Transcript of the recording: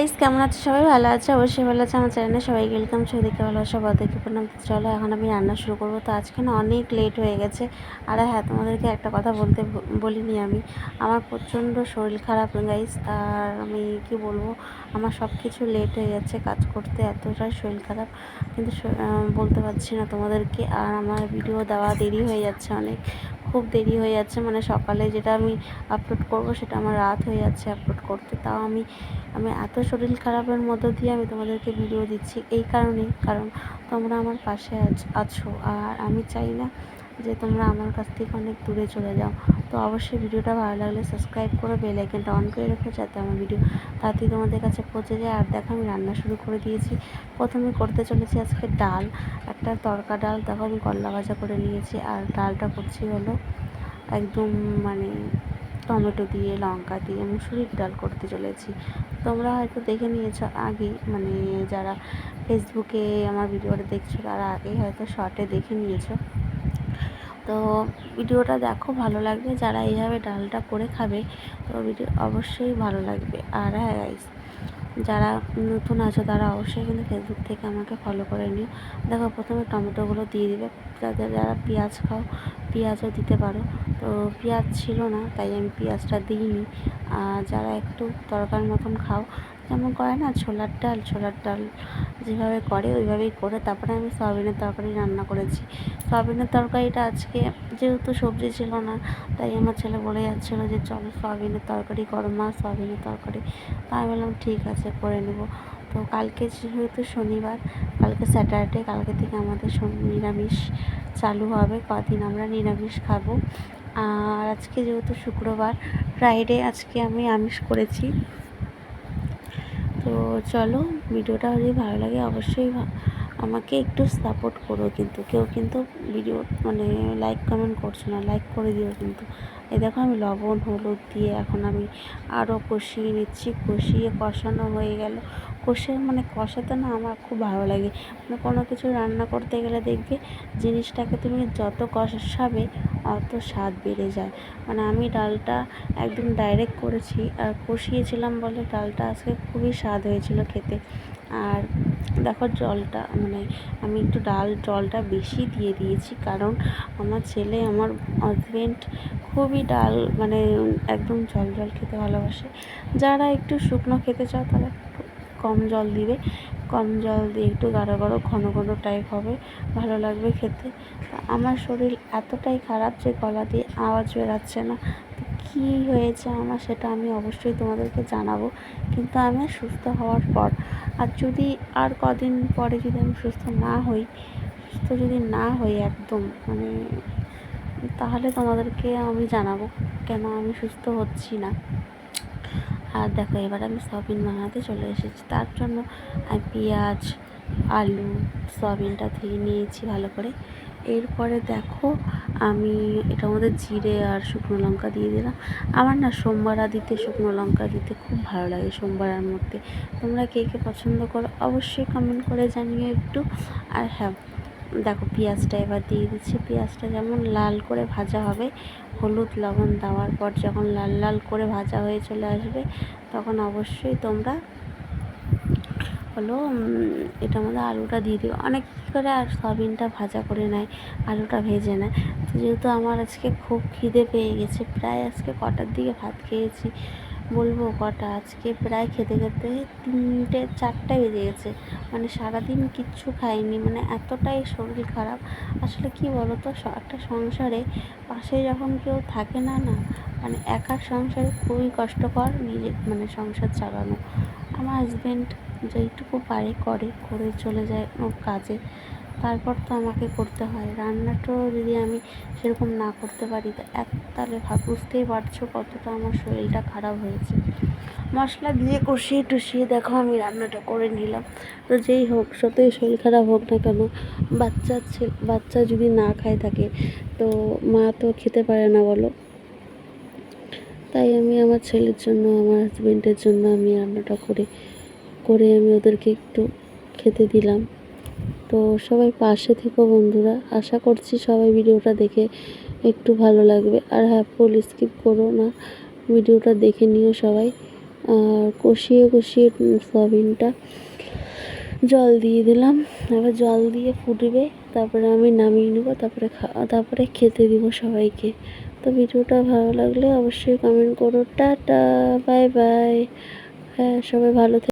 Guys কেমন আছে সবাই? ভালো আছে? অবশ্যই ভালো আছে। আমার চ্যানেলে সবাই ওয়েলকাম সবাইকে দেখে ভালো আছে দেখে প্রণাম। চলো, এখন আমি রান্না শুরু করব। তো আজকে না অনেক লেট হয়ে গেছে। আর হ্যাঁ তোমাদেরকে একটা কথা বলতে বলিনি আমি। আমার প্রচণ্ড শরীর খারাপ গাইস আর আমি কি বলব? আমার সব কিছু লেট হয়ে যাচ্ছে কাজ করতে, এতটাই শরীর খারাপ। কিন্তু বলতে পারছি না তোমাদেরকে। আর আমার ভিডিও দেওয়া দেরি হয়ে যাচ্ছে অনেক। খুব দেরি হয়ে যাচ্ছে। মানে সকালে যেটা আমি আপলোড করব সেটা আমার রাত হয়ে যাচ্ছে আপলোড করতে। তাও আমি আমি এত শরীর খারাপের মধ্য দিয়ে আমি তোমাদেরকে ভিডিও দিচ্ছি। এই কারণেই কারণ তোমরা আমার পাশে আছ- আছো। আর আমি চাই না যে তোমরা আমার কাছ থেকে অনেক দূরে চলে যাও। তো অবশ্যই ভিডিওটা ভালো লাগলে সাবস্ক্রাইব করে বেল আইকনটা অন করে রেখো যাতে আমার ভিডিও তাড়াতাড়ি তোমাদের কাছে পৌঁছে যায়। আর দেখো, আমি রান্না শুরু করে দিয়েছি। প্রথমে করতে চলেছি আজকে ডাল। একটা তরকা ডাল, দেখো, আমি করলা ভাজা করে নিয়েছি। আর ডালটা করছি হলো একদম মানে টমেটো দিয়ে, লঙ্কা দিয়ে, মুসুরির ডাল করতে চলেছি। তোমরা হয়তো দেখে নিয়েছো আগেই মানে যারা ফেসবুকে আমার ভিডিওটা দেখছ, তারা আগেই হয়তো শর্টে দেখে নিয়েছো। তো ভিডিওটা দেখো, ভালো লাগবে যারা এইভাবে ডালটা করে খাবে, তো ভিডিও অবশ্যই ভালো লাগবে। আর হ্যাঁ গাইস যারা নতুন আছো তারা অবশ্যই কিন্তু ফেসবুক থেকে আমাকে ফলো করে নিও। দেখো, প্রথমে টমেটোগুলো দিয়ে দিবে। যাদের যারা পেঁয়াজ খাও পেঁয়াজও দিতে পারো। তো পেঁয়াজ ছিল না, তাই আমি পেঁয়াজটা দিইনি। আর যারা একটু তরকার মতন খাও, যেমন করে না ছোলার ডাল ছোলার ডাল যেভাবে করে ওইভাবেই করে। তারপরে আমি সয়াবিনের তরকারি রান্না করেছি। সয়াবিনের তরকারিটা আজকে যেহেতু সবজি ছিল না, তাই আমার ছেলে বলে যাচ্ছিল যে, চলো সয়াবিনের তরকারি করো মা, সয়াবিনের তরকারি। তা আমি বললাম, ঠিক আছে, করে নেব। তো কালকে যেহেতু শনিবার, কালকে স্যাটারডে কালকে থেকে আমাদের নিরামিষ চালু হবে। কদিন আমরা নিরামিষ খাব। আর আজকে যেহেতু শুক্রবার ফ্রাইডে আজকে আমি আমিষ করেছি। তো চলো, ভিডিওটা যদি ভালো লাগে অবশ্যই আমাকে একটু সাপোর্ট করো কিন্তু। কেউ কিন্তু ভিডিও মানে লাইক কমেন্ট করছ না। লাইক করে দিও কিন্তু। এই দেখো আমি লবণ, হলুদ দিয়ে এখন আমি আরও কষিয়ে নিচ্ছি। কষিয়ে কষানো হয়ে গেল। কষে মানে কষাতে না আমার খুব ভালো লাগে। মানে কোনো কিছু রান্না করতে গেলে দেখবে জিনিসটাকে তুমি যত কষাবে অত স্বাদ বেড়ে যায়। মানে আমি ডালটা একদম ডাইরেক্ট করেছি। আর কষিয়েছিলাম বলে ডালটা আজকে খুবই স্বাদ হয়েছিল খেতে। আর দেখো জলটা মানে আমি একটু ডাল, জলটা বেশি দিয়ে দিয়েছি কারণ আমার ছেলে, আমার হাজবেন্ড খুবই ডাল মানে একদম জল জল খেতে ভালোবাসে। যারা একটু শুকনো খেতে চাও তারা কম জল দিবে। কম জল দিয়ে একটু গাঢ় গাঢ়, ঘন ঘন টাইপ হবে, ভালো লাগবে খেতে। আমার শরীর এতটাই খারাপ যে গলা দিয়ে আওয়াজ বেরাচ্ছে না। কী হয়েছে আমার সেটা আমি অবশ্যই তোমাদেরকে জানাব। কিন্তু আমি সুস্থ হওয়ার পর, আর যদি আর কদিন পরে যদি আমি সুস্থ না হই, সুস্থ যদি না হই একদম মানে তাহলে তোমাদেরকে আমি জানাব কেন আমি সুস্থ হচ্ছি না। আর দেখো, এবার আমি সয়াবিন বানাতে চলে এসেছি। তার জন্য আমি পেঁয়াজ, আলু, সয়াবিনটা ধুয়ে নিয়েছি ভালো করে। এরপরে দেখো, আমি এটার মধ্যে জিরে আর শুকনো লঙ্কা দিয়ে দিলাম। আমার না সোমবার দিতে শুকনো লঙ্কা দিতে খুব ভালো লাগে সোমবারের মধ্যে। তোমরা কে কে পছন্দ করো অবশ্যই কমেন্ট করে জানিও একটু। আর হ্যাঁ দেখো পেঁয়াজটা এবার দিয়ে দিচ্ছি। পেঁয়াজটা যেমন লাল করে ভাজা হবে, হলুদ লবণ দেওয়ার পর যখন লাল লাল করে ভাজা হয়ে চলে আসবে, তখন অবশ্যই তোমরা হলো এটার মধ্যে আলুটা দিয়ে দিও অনেক কী করে আর সয়াবিনটা ভাজা করে নেয়, আলুটা ভেজে নেয়। তো যেহেতু আমার আজকে খুব খিদে পেয়ে গেছে, প্রায় আজকে কটার দিকে ভাত খেয়েছি বলব কটা? আজকে প্রায় খেতে খেতে তিনটে, চারটে বেজে গেছে। মানে সারাদিন কিচ্ছু খাইনি মানে এতটাই শরীর খারাপ। আসলে কি বলো তো একটা সংসারে পাশে যখন কেউ থাকে না না মানে একার সংসারে খুবই কষ্টকর নিজে মানে সংসার চালানো। আমার হাজবেন্ড যেইটুকু পারে করে করে চলে যায় কাজে। তারপর তো আমাকে করতে হয়। রান্নাটাও যদি আমি সেরকম না করতে পারি, তা এক তাহলে বুঝতেই পারছ কতটা আমার শরীরটা খারাপ হয়েছে। মশলা দিয়ে কষিয়ে টুষিয়ে দেখো আমি রান্নাটা করে নিলাম। তো যেই হোক, যতই শরীর খারাপ হোক না কেন, বাচ্চা বাচ্চা যদি না খায় থাকে, তো মা তো খেতে পারে না বলো। তাই আমি আমার ছেলের জন্য, আমার হাজবেন্ডের জন্য আমি রান্নাটা করে করে আমি ওদেরকে একটু খেতে দিলাম। তো সবাই পাশে থেকো বন্ধুরা। আশা করছি সবাই ভিডিওটা দেখে একটু ভালো লাগবে। আর হ্যাঁ ফুল স্কিপ করো না। ভিডিওটা দেখে নিও সবাই। আর কষিয়ে কষিয়ে সয়াবিনটা জল দিয়ে দিলাম। এবার জল দিয়ে ফুটবে। তারপরে আমি নামিয়ে নেব। তারপরে খাওয়া তারপরে খেতে দিব সবাইকে। তো ভিডিওটা ভালো লাগলে অবশ্যই কমেন্ট করো। টাটা বাই বাই হ্যাঁ সবাই ভালো থেকো।